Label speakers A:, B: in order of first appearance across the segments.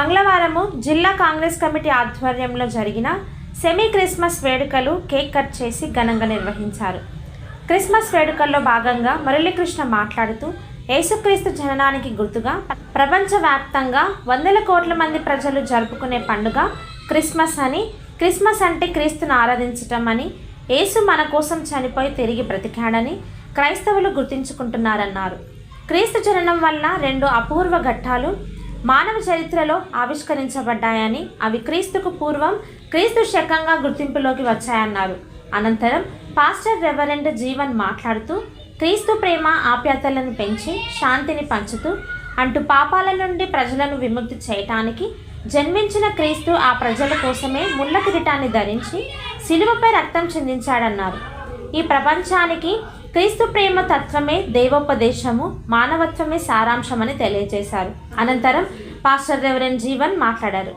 A: మంగళవారము జిల్లా కాంగ్రెస్ కమిటీ ఆధ్వర్యంలో జరిగిన సెమీ క్రిస్మస్ వేడుకలు కేక్ కట్ చేసి ఘనంగా నిర్వహించారు. క్రిస్మస్ వేడుకల్లో భాగంగా మురళీకృష్ణ మాట్లాడుతూ యేసుక్రీస్తు జననానికి గుర్తుగా ప్రపంచవ్యాప్తంగా వందల కోట్ల మంది ప్రజలు జరుపుకునే పండుగ క్రిస్మస్ అని క్రిస్మస్ అంటే క్రీస్తును ఆరాధించటం అని యేసు మన కోసం చనిపోయి తిరిగి బ్రతికాడని క్రైస్తవులు గుర్తించుకుంటున్నారన్నారు. క్రీస్తు జననం వల్ల రెండు అపూర్వ ఘట్టాలు మానవ చరిత్రలో ఆవిష్కరించబడ్డాయని అవి క్రీస్తుకు పూర్వం క్రీస్తు శకంగా గుర్తింపులోకి వచ్చాయన్నారు. అనంతరం పాస్టర్ రెవరెండ్ జీవన్ మాట్లాడుతూ క్రీస్తు ప్రేమ ఆప్యాతలను పెంచి శాంతిని పంచుతూ అంటూ పాపాల నుండి ప్రజలను విముక్తి చేయటానికి జన్మించిన క్రీస్తు ఆ ప్రజల కోసమే ముళ్ళ కిరీటాన్ని ధరించి సిలువపై రక్తం చెందించాడన్నారు. ఈ ప్రపంచానికి క్రీస్తు ప్రేమ తత్వమే దేవోపదేశము మానవత్వమే సారాంశమని తెలియజేశారు. అనంతరం పాస్టర్ రెవరెండ్ జీవన్ మాట్లాడారు.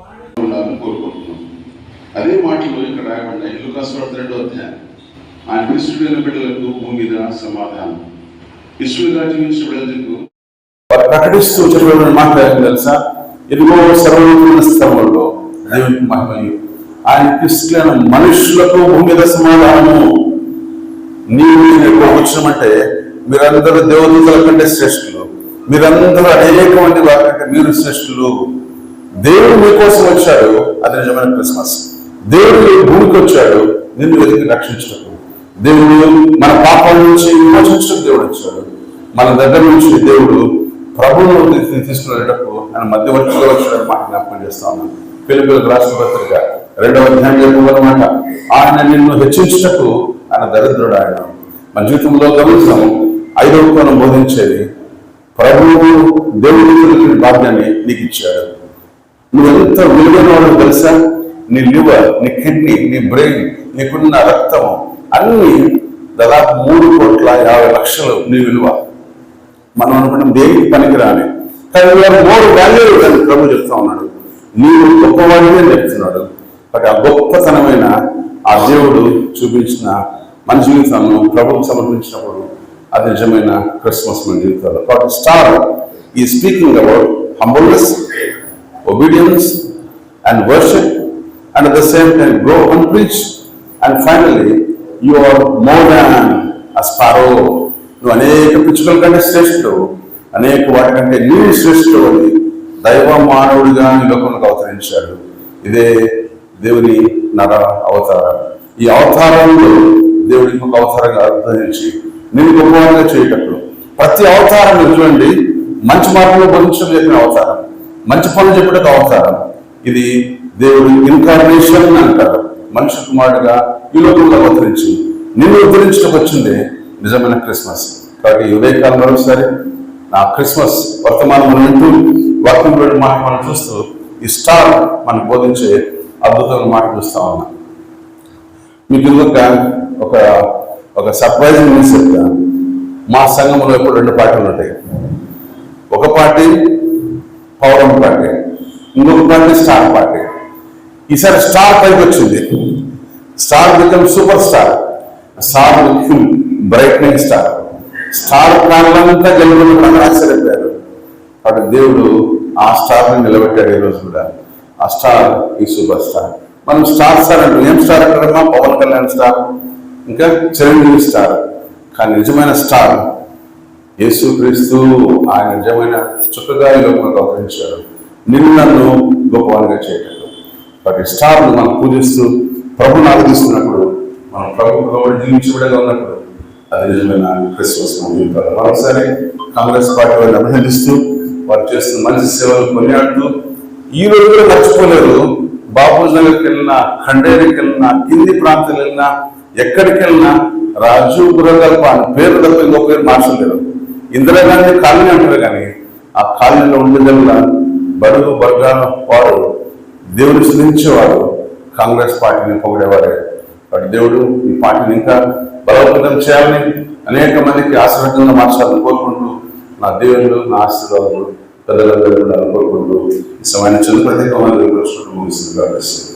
B: అదే మాటలు ఇక్కడ రాయబడ్డాయి లుకాస్ వార్త రెండో అధ్యాయం. ఆయన క్రిస్తుడైన బిడ్డలకు భూమి మీద సమాధానం.
C: ప్రకటిస్తూ చెప్పిన మాట్లాడారు తెలుసా? సర్వోన్నత స్థలంలో మహిమయు. ఆయన క్రిస్తులైన మనుషులకు భూమి మీద సమాధానము. నీవు నేను ఎక్కువ వచ్చినామంటే మీరందరూ దేవదూతల కంటే శ్రేష్ఠులు. మీరందరూ అనేకమంది వారి కంటే మీరు శ్రేష్ఠులు. దేవుడు మీకోసం వచ్చాడు అది నిజమైన క్రిస్మస్. దేవుడు భూమికి వచ్చాడు నిన్ను వెతికి రక్షించటకు. దేవుడు మన పాపాల నుంచి విమోచించడం దేవుడు వచ్చాడు. మన దగ్గర నుంచి దేవుడు ప్రభువును తీసుకునేటప్పుడు ఆయన మధ్యవర్తిగా వచ్చాడు మాట జ్ఞాపకం చేస్తా ఉన్నాను. పిల్లలకు రాష్ట్ర పత్రిక రెండవ అధ్యాయం చెప్పాలన్నమాట ఆయన నిన్ను హెచ్చించినప్పుడు ఆయన దరిద్రుడు ఆయన. మన జీవితంలో గమనిస్తాం ఐదవ బోధించేది ప్రభువు దేవుడి భాగ్యాన్ని నీకు ఇచ్చాడు నువ్వు ఎంత విలువైన వాడు తెలుసా? నీ లివర్ నీ కిడ్నీ నీ బ్రెయిన్ నీకున్న రక్తం అన్ని దాదాపు మూడు కోట్ల యాభై లక్షలు నీ విలువ. మనం అనుకున్నాం దేనికి పనికిరాని. కానీ మూడు వాల్యూ అని ప్రభు చెప్తా ఉన్నాడు. నీవు గొప్పవాడినే చెప్తున్నాడు. బట్ ఆ గొప్పతనమైన ఆ దేవుడు చూపించిన మన జీవితాలను ప్రభుత్వం సమర్పించినప్పుడు అది నిజమైన క్రిస్మస్ మన జీవితాలు కాబట్టి స్టార్ ఈ speaking about humbleness obedience and worship and at the same time grow and preach and finally you are more than a నువ్వు అనేక పిచ్చుకల కంటే శ్రేష్ఠుడు అనేక వాటి కంటే నీవు శ్రేష్ఠుడు అని దైవ మానవుడిగా ఈ లోకంలోకి అవతరించాడు. ఇదే దేవుని నర అవతారం ఈ అవతారంలో దేవుడి ఇంకొక అవతారంగా అర్థించి నేను గొప్పవాడిగా చేయటప్పుడు ప్రతి అవతారం చూడండి మంచి మార్గంలో బోధించడం చెప్పిన అవతారం మంచి పనులు చెప్పడానికి అవతారం. ఇది దేవుడు ఇన్కార్నేషన్ అంటారు. మనుషు కుమారుడుగా ఈ లోకంలో అవతరించి నిన్ను ఉద్ధరించడం వచ్చింది నిజమైన క్రిస్మస్. కాబట్టి ఈ ఉదయకాలం మరోసారి నా క్రిస్మస్ వర్తమానం మనం వింటూ వాక్యంలో మాట మనం చూస్తూ ఈ స్టార్ మనకు బోధించే అద్భుతమైన మాట చూస్తా ఉన్నా. మీకు ఇంకొక ఒక ఒక సర్ప్రైజింగ్ న్యూస్ చెప్తా మా సంఘంలో ఇప్పుడు రెండు పార్టీలు ఉంటాయి. ఒక పార్టీ పౌరం పార్టీ ఇంకొక పార్టీ స్టార్ పార్టీ. ఈసారి స్టార్ పైకి వచ్చింది. Star become super star star become brightening star star కారణంతా గెలుపుకున్న ఆశ్చర్యపోయారు అటు దేవుడు ఆ స్టార్ని నిలబెట్టాడు ఈ రోజు కూడా. ఆ స్టార్ ఈ సూపర్ స్టార్ మనం స్టార్ స్టార్ అంటే. ఏం స్టార్ అంటారమ్మా? పవన్ కళ్యాణ్ స్టార్. ఇంకా చిరంజీవి స్టార్. కానీ నిజమైన స్టార్ యేసుక్రీస్తు ఆయన నిజమైన చుక్కగా ఈ లోకంలో అవతరించాడు. నిన్ను నన్ను గొప్పవాడిగా చేయటం. వాటి స్టార్ను మనం పూజిస్తూ ప్రభుని ఆరాధిస్తున్నప్పుడు మనం ప్రభు ప్రభుని జీవించబడగా ఉన్నప్పుడు అది నిజమైన క్రిస్మస్ జీవితాలు కాంగ్రెస్ పార్టీ వారిని అభినందిస్తూ వారు చేస్తున్న మంచి సేవలు కొనియాడుతూ ఈ రోజు కూడా మర్చిపోలేరు బాపూజనకి వెళ్ళినా ఖండేరికి వెళ్ళినా కింది ప్రాంతాలు వెళ్ళినా ఎక్కడికి వెళ్ళినా రాజు గురగల్ప అని పేరు తప్ప ఇంకో పేరు మార్చలేరు ఇందిరాగాంధీ కాలనీ అంటారు కానీ ఆ కాలనీలో ఉండేదల్లా బడుగు వర్గాల వారు దేవుని స్థుతించేవారు కాంగ్రెస్ పార్టీని పొగిడేవారే. వాటి దేవుడు ఈ పార్టీని ఇంకా బలోపేతం చేయాలని అనేక మందికి ఆశీర్వాదంగా మార్చాలని కోరుకుంటూ నా దేవుళ్ళు నా ఆశీర్వాదములు పెద్దలందరూ ఉండాలని కోరుకుంటూ ఈ సమయాన్ని చంద్ర ప్రత్యేకమైన ముగిస్తుంది